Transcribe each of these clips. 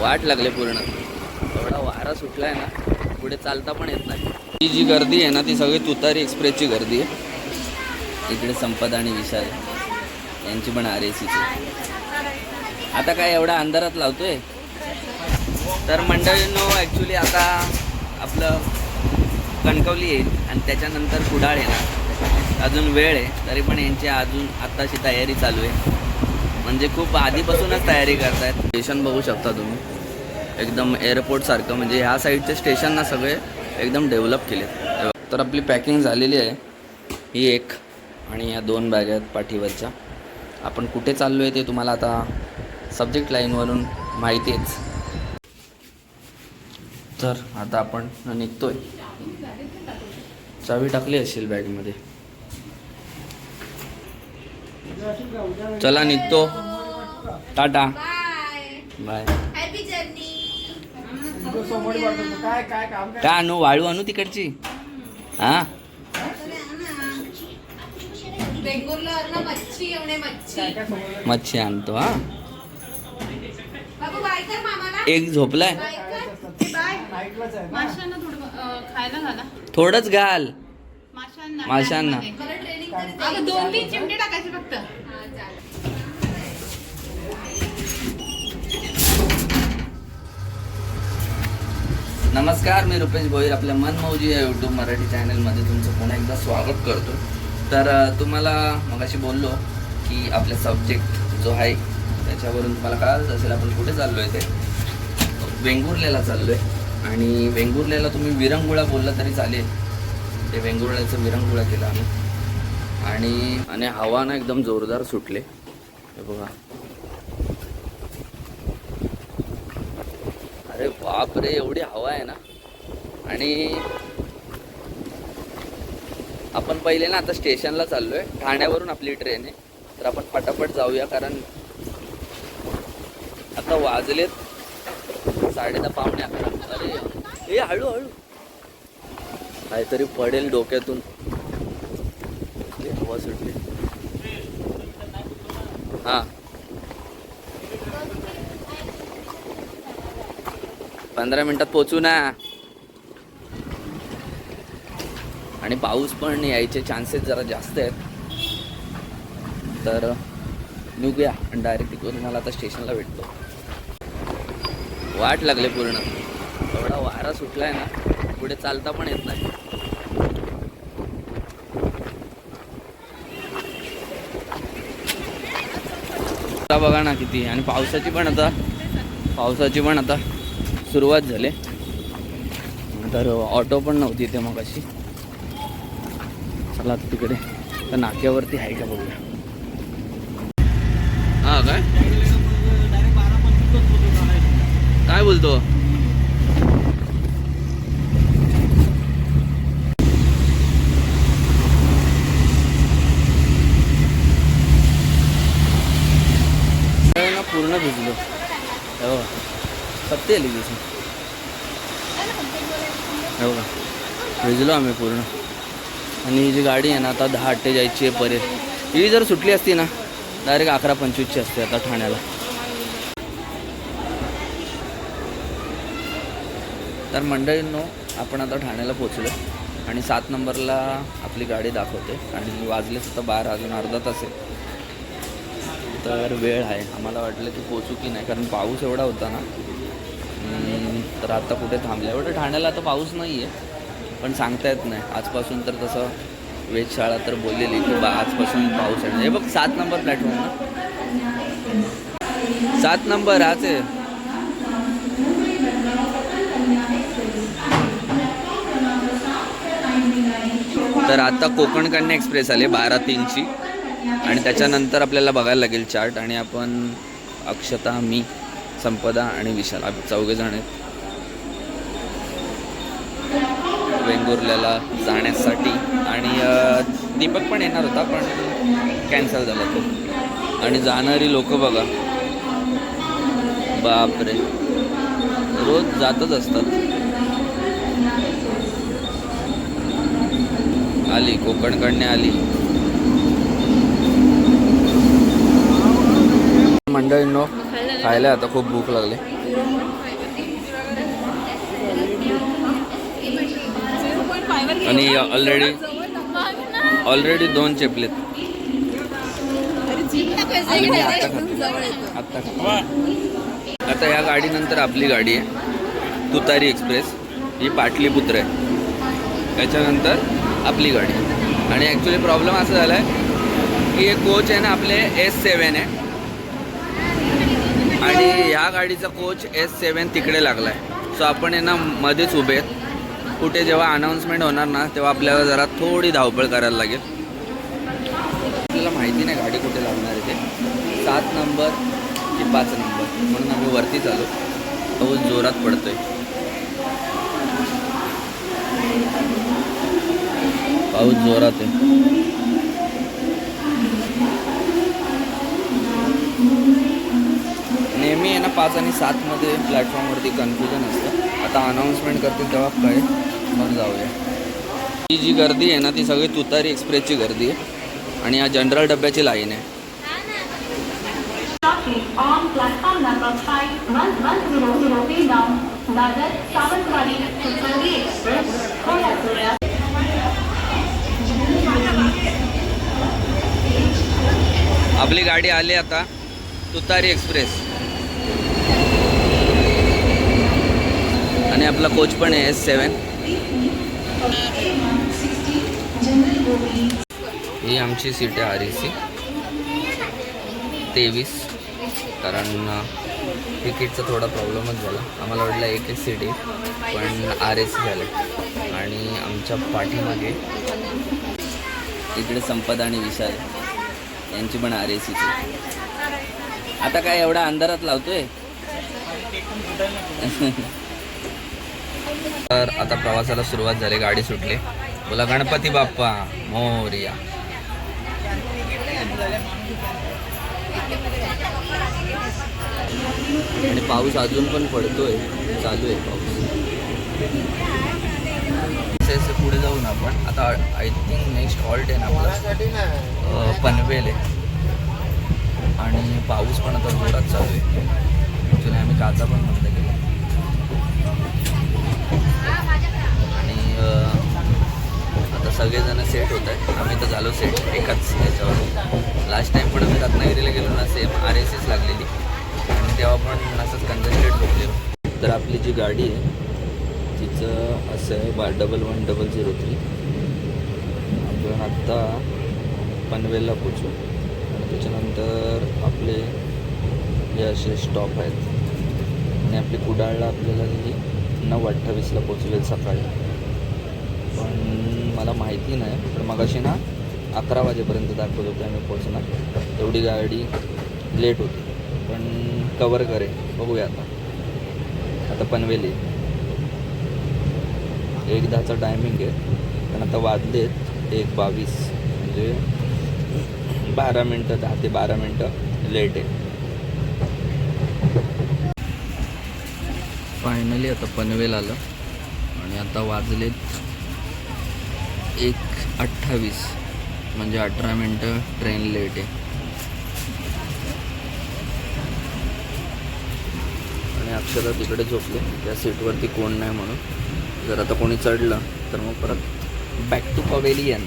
वाट लागले पूर्ण. एवढा वारा सुटलाय ना पुढे चालता पण येत नाही. ही जी गर्दी आहे ना ती सगळी तुतारी एक्सप्रेसची गर्दी आहे. इकडे संपदा आणि विशाल यांची पण आर ए सीची आता काय एवढा अंधारात लावतोय? तर मंडळींनो ॲक्च्युली आता आपलं कणकवली येईल आणि त्याच्यानंतर कुडाळ येणार. अजून वेळ आहे तरी पण यांची अजून आत्ताची तयारी चालू आहे. म्हणजे खूप आधीपासूनच तयारी करतायत. स्टेशन बघू शकता तुम्ही. एकदम एअरपोर्टसारखं म्हणजे ह्या साईडचे स्टेशन ना सगळे एकदम डेव्हलप केले तर आपली पॅकिंग झालेली आहे. ही एक आणि या दोन बॅग आहेत पाठीवरच्या. आपण कुठे चाललो आहे ते तुम्हाला आता सब्जेक्ट लाईनवरून माहिती आहेच तर आता आपण निघतोय. चावी टाकली असेल बॅगमध्ये चला निघतो. Tata. Bye. Bye happy journey काय आणू वाळू आणू तिकडची? हा? मच्छी येऊन मच्छी. मच्छी आणतो हा? एक झोपलाय. थोडंच घाल. माशांना दोन तीन चिमटे टाकायचे फक्त. हा नमस्कार मी रुपेश भोईर आपल्या मनमौजी या यूट्यूब मराठी चॅनलमध्ये तुमचं पुन्हा एकदा स्वागत करतो. तर तुम्हाला मगाशी बोललो की आपला सब्जेक्ट जो आहे त्याच्यावरून तुम्हाला कळालंच असेल आपण कुठे चाललो आहे ते? वेंगुर्ल्याला चाललो आहे आणि वेंगुर्ल्याला तुम्ही विरंगुळा बोलला तरी चालेल. ते वेंगुर्ल्याचं विरंगुळा केला आम्ही. आणि आणि हवा ना एकदम जोरदार सुटले. हे बघा. अरे बाप रे एवढी हवा आहे ना. आणि आपण पहिले ना आता स्टेशनला चाललोय. ठाण्यावरून आपली ट्रेन आहे. तर आपण पटापट जाऊया कारण आता वाजलेत साडे दहा पावणे अकरा. अरे हे हळू हळू. काहीतरी पडेल डोक्यातून. हवा सुटली हा. पंधरा मिनिटात पोचू ना. आणि पाऊस पण यायचे चान्सेस जरा जास्त आहेत. तर निघूया. आणि डायरेक्ट तिकडून मला आता स्टेशनला भेटतो. वाट लागले पूर्ण. एवढा वारा सुटलाय ना. पुढे चालता पण येत नाही. आता बघा ना किती. आणि पावसाची पण आता पावसाची पण आता सुरुवात झाली. तर ऑटो पण नव्हती इथे मग अशी चला तिकडे. तर नाक्यावरती आहे का बघूया. हा काय? काय बोलतो ना पूर्ण भिजलो हो तेल आली हो का? भिजलो आम्ही पूर्ण. आणि ही जी गाडी आहे ना आता दहा अठ्ठेचाळीसची आहे परे ही जर सुटली असती ना डायरेक्ट अकरा पंचवीसची असते आता ठाण्याला. तर मंडळींनो आपण आता ठाण्याला पोचलो आणि सात नंबरला आपली गाडी दाखवते. आणि वाजलेच आता बारा अजून अर्धा तास आहे. तर वेळ आहे. आम्हाला वाटलं की पोचू की नाही कारण पाऊस एवढा होता ना तर आता कुठे थांबलं. एवढं ठाण्याला आता पाऊस नाही आहे पण सांगता येत नाही. आजपासून तर तसं वेधशाळा तर बोललेली की बा आजपासून पाऊस आहे. हे बघ सात नंबर प्लॅटफॉर्म ना. सात नंबर हाच आहे. तर आता कोकण कन्या एक्सप्रेस आले बारा तीनची आणि त्याच्यानंतर आपल्याला बघायला लागेल चार्ट. आणि आपण अक्षता मी संपदा आणि विशाल चौघे जण आहेत. वेंगुर्ल्याला जाण्यासाठी. आणि दीपक पण येणार होता पण कॅन्सल झाला तो. आणि जाणारी लोक बघा. बापरे. रोज जातच असतात. आली कोकणकडने आली. मंडळींनो खायला आता खूप भूक लागली. आणि ऑलरेडी ऑलरेडी दोन चेपलेत आता. आता या गाडीनंतर आपली गाडी आहे. तुतारी एक्सप्रेस. ही पाटलीपुत्र आहे. त्याच्यानंतर आपली गाडी. आणि ॲक्च्युली प्रॉब्लेम असा झाला आहे की हे कोच आहे ना आपले एस सेवन आहे. आणि ह्या गाडीचा कोच एस सेवन तिकडे लागला आहे सो आपण आहे ना मध्येच उभे आहेत. कुठे जेव्हा अनाऊन्समेंट होणार ना तेव्हा आपल्याला जरा थोडी धावपळ करायला लागेल. आपल्याला माहिती नाही गाडी कुठे लागणार आहे ते. सात नंबर की पाच नंबर म्हणून आम्ही वरती चालू. पाऊस जोरात पडतोय. पाऊस जोरात आहे. नेहमी आहे ना पाच आणि सातमध्ये प्लॅटफॉर्मवरती कन्फ्युजन असतं. आता अनाऊन्समेंट करतील तेव्हा काय मग जाऊया. ही जी गर्दी आहे ना ती सगळी तुतारी एक्सप्रेसची गर्दी आहे. आणि या जनरल डब्याची लाईन आहे. आपली गाडी आली आता तुतारी एक्सप्रेस. आणि आपला कोच पण आहे एस सेवन ही आमची सीट आहे आर सी. तेवीस. कारण तिकीटचा थोडा प्रॉब्लेमच झाला. आम्हाला वाटलं एक एक सीट आहे पण आर ए सी झालं. आणि आमच्या पाठीमागे इकडे संपदा आणि विशाल यांची पण आर ए सीची आता काय एवढा अंधारात लावतोय? तर आता प्रवासाला सुरुवात झाली गाडी सुटली. बोला गणपती बाप्पा मोर्या. आणि पाऊस अजून पण पडतोय चालू आहे पाऊस. पुढे जाऊ पुढे आपण आता आय थिंक नेक्स्ट हॉल्ट आहे ना पनवेल आहे. आणि पाऊस पण आता जोरात चालू आहे. ॲक्च्युली आम्ही काचा पण बंद सगळेजण सेट होत आहेत. आम्ही तर झालो सेट एकाच याच्यावर लास्ट टाइम पण आम्ही रत्नागिरीला गेलो ना सेम आर एस एस लागलेली. आणि तेव्हा पण असंच कंजस्टेड झोपलेलो तर आपली जी गाडी आहे तिचं असं आहे बा double one double zero three आपण आत्ता पनवेलला पोचू आणि त्याच्यानंतर आपले हे असे स्टॉप आहेत. आणि आपली कुडाळला आपल्याला ही नऊ अठ्ठावीसला पोचवेल सकाळी. पण मला माहिती नाही पण मग ना अकरा वाजेपर्यंत दाखवत होते आम्ही पोचणार तेवढी गाडी लेट होती. पण कवर करेल बघूया आता. आता पनवेल. येईल एक दहाचा टायमिंग आहे पण आता वाजलेत एक बावीस. म्हणजे बारा मिनटं दहा ते बारा मिनटं लेट आहे. फायनली आता पनवेल आलं. आणि आता वाजलेत एक अठ्ठावीस. म्हणजे अठरा मिनटं ट्रेन लेट आहे. आणि अक्षरा तिकडे झोपले. त्या सीटवरती कोण नाही म्हणून. जर आता कोणी चढलं तर मग परत बॅक टू पवेलियन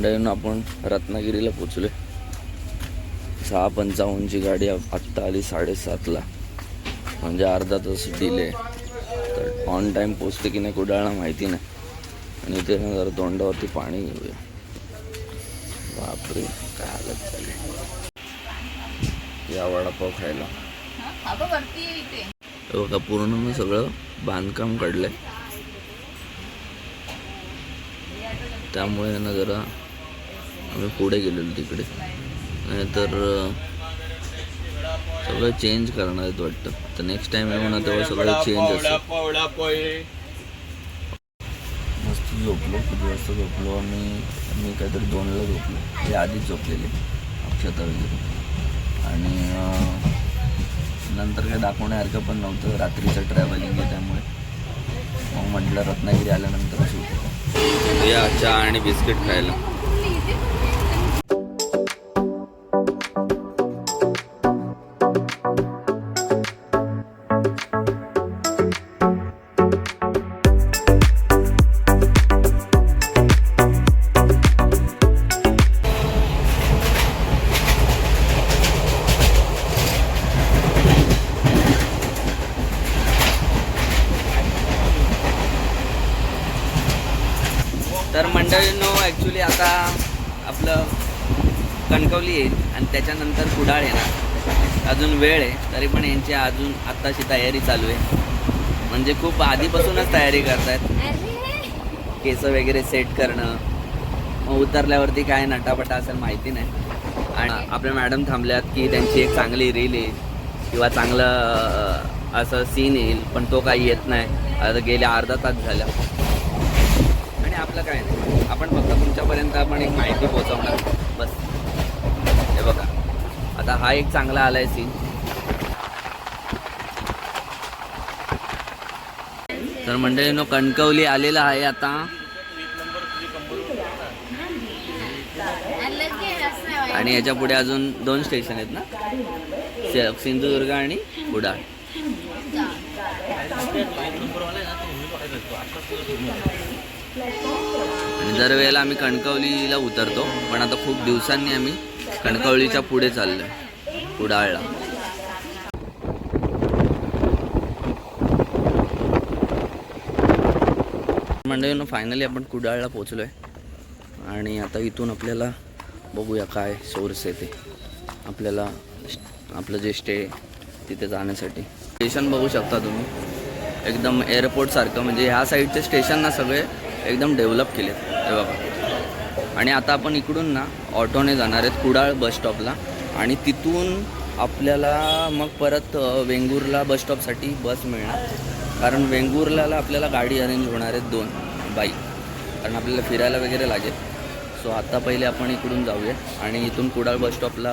मंडळीनं आपण रत्नागिरीला पोचलो सहा पंचावन्नची गाडी आत्ता आली साडेसातला. म्हणजे अर्धा तास डिले तर ऑन टाईम पोचते की नाही कुडाळला माहिती नाही. आणि इथे ना जरा तोंडावरती पाणी घेऊया. बापरे काय हालत झाली. या वडापाव खायला. बघा पूर्ण मी सगळं बांधकाम काढलंय. त्यामुळे ना जरा आम्ही पुढे गेलेलो तिकडे. नाहीतर सगळं चेंज करणार आहेत वाटतं. तर नेक्स्ट टाइम येऊ ना तेव्हा सगळं चेंज असेल. मस्त झोपलो किती वाजता झोपलो आम्ही. मी काहीतरी दोनला झोपलो. हे आधीच झोपलेले. अक्षता वगैरे. आणि नंतर काय दाखवण्यासारखं पण नव्हतं. रात्रीचं ट्रॅव्हलिंग आहे त्यामुळे. मग म्हटलं रत्नागिरी आल्यानंतरच होतं या चहा आणि बिस्किट खायला. आता आपलं कणकवली येईल आणि त्याच्यानंतर कुडाळ येणार. अजून वेळ आहे तरी पण यांची अजून आत्ताची तयारी चालू आहे. म्हणजे खूप आधीपासूनच तयारी करतायत. केस वगैरे सेट करणं. मग उतरल्यावरती काय नटापटा असेल माहिती नाही. आणि आपल्या मॅडम थांबल्यात की त्यांची एक चांगली रील येईल. किंवा चांगलं असं सीन येईल पण तो काही येत नाही. आता गेल्या अर्धा तास झाला. आणि आपलं काय नाही. आपण फक्त तुमच्यापर्यंत आपण एक माहिती पोहोचवणार. बस. हे बघा. आता हा एक चांगला आलाय सीन तर मंडळीनो कणकवली आलेला आहे आता. आणि याच्यापुढे अजून दोन स्टेशन आहेत ना? सिंधुदुर्ग आणि कुडाळ. आणि दरवेळेला आम्ही कणकवलीला उतरतो पण आता खूप दिवसांनी आम्ही कणकवलीच्या पुढे चाललोय कुडाळला. मंडळीनं फायनली आपण कुडाळला पोचलो आहे आणि आता इथून आपल्याला बघूया काय सोर्स आहे ते. आपल्याला आपलं जे स्टे तिथे जाण्यासाठी. स्टेशन बघू शकता तुम्ही. एकदम एअरपोर्टसारखं म्हणजे ह्या साईडचे स्टेशन ना सगळे एकदम डेव्हलप केले हे बघा. आणि आता आपण इकडून ना ऑटोने जाणार आहेत कुडाळ बस स्टॉपला. आणि तिथून आपल्याला मग परत वेंगुर्ला बस स्टॉपसाठी बस मिळणार. कारण वेंगुर्लाला आपल्याला गाडी अरेंज होणार आहेत दोन बाईक कारण आपल्याला फिरायला वगैरे लागेल. सो आता पहिले आपण इकडून जाऊया. आणि इथून कुडाळ बस स्टॉपला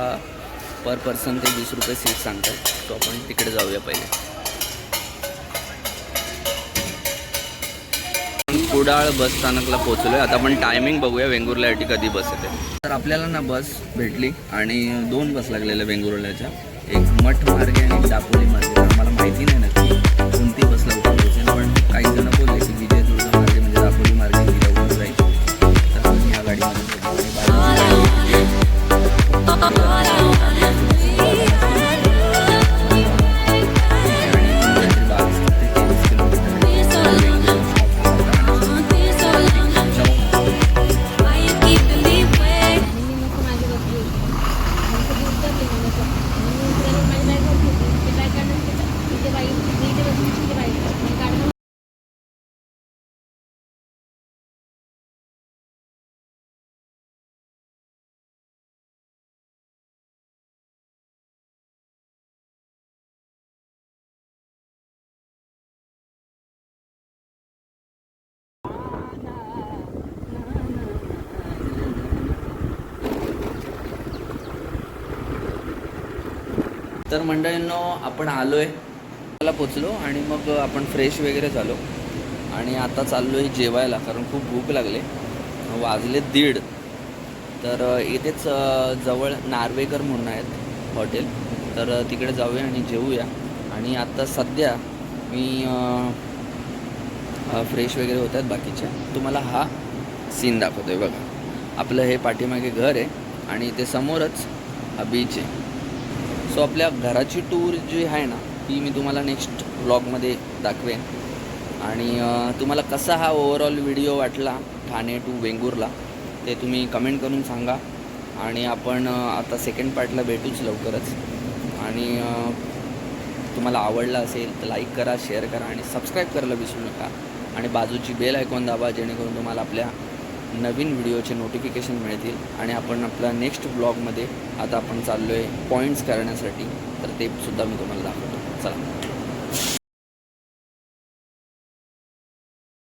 पर पर्सन ते वीस रुपये सीट सांगतात. सो आपण तिकडे जाऊया पहिले. कुडाळ बस स्थानकला आहे आता आपण टायमिंग बघूया वेंगुर्ल्यासाठी कधी बस येते. तर आपल्याला ना बस भेटली आणि दोन बस लागलेल्या वेंगुर्ल्याच्या. एक मठ मार्गे आणि दापोली मार्गे. आम्हाला माहिती नाही नक्की कोणती बस लवकर पोहोचेल पण काही जण तर मंडळींनो आपण आलो आहे मला पोचलो आणि मग आपण फ्रेश वगैरे झालो. आणि आता चाललो आहे जेवायला कारण खूप भूक लागले. वाजले दीड. तर इथेच जवळ नार्वेकर म्हणून आहेत हॉटेल. तर तिकडे जाऊया आणि जेवूया आणि आता सध्या मी फ्रेश वगैरे होत आहेत बाकीच्या. तुम्हाला हा सीन दाखवतो आहे बघा. आपलं हे पाठीमागे घर आहे आणि ते समोरच हा बीच आहे. सो आपल्या घराची टूर जी आहे ना ती मी तुम्हाला नेक्स्ट ब्लॉगमध्ये दाखवेन. आणि तुम्हाला कसा हा ओव्हरऑल व्हिडिओ वाटला ठाणे टू वेंगूरला ते तुम्ही कमेंट करून सांगा. आणि आपण आता सेकंड पार्टला भेटूच लवकरच. आणि तुम्हाला आवडला असेल तर लाईक करा शेअर करा आणि सबस्क्राईब करायला विसरू नका. आणि बाजूची बेल ऐकून दाबा जेणेकरून तुम्हाला आपल्या नवीन व्हिडिओचे नोटिफिकेशन मिळतील आणि आपण आपल्या नेक्स्ट ब्लॉगमध्ये आता आपण चाललो आहे पॉईंट्स करण्यासाठी. तर ते सुद्धा मी तुम्हाला दाखवतो. चला.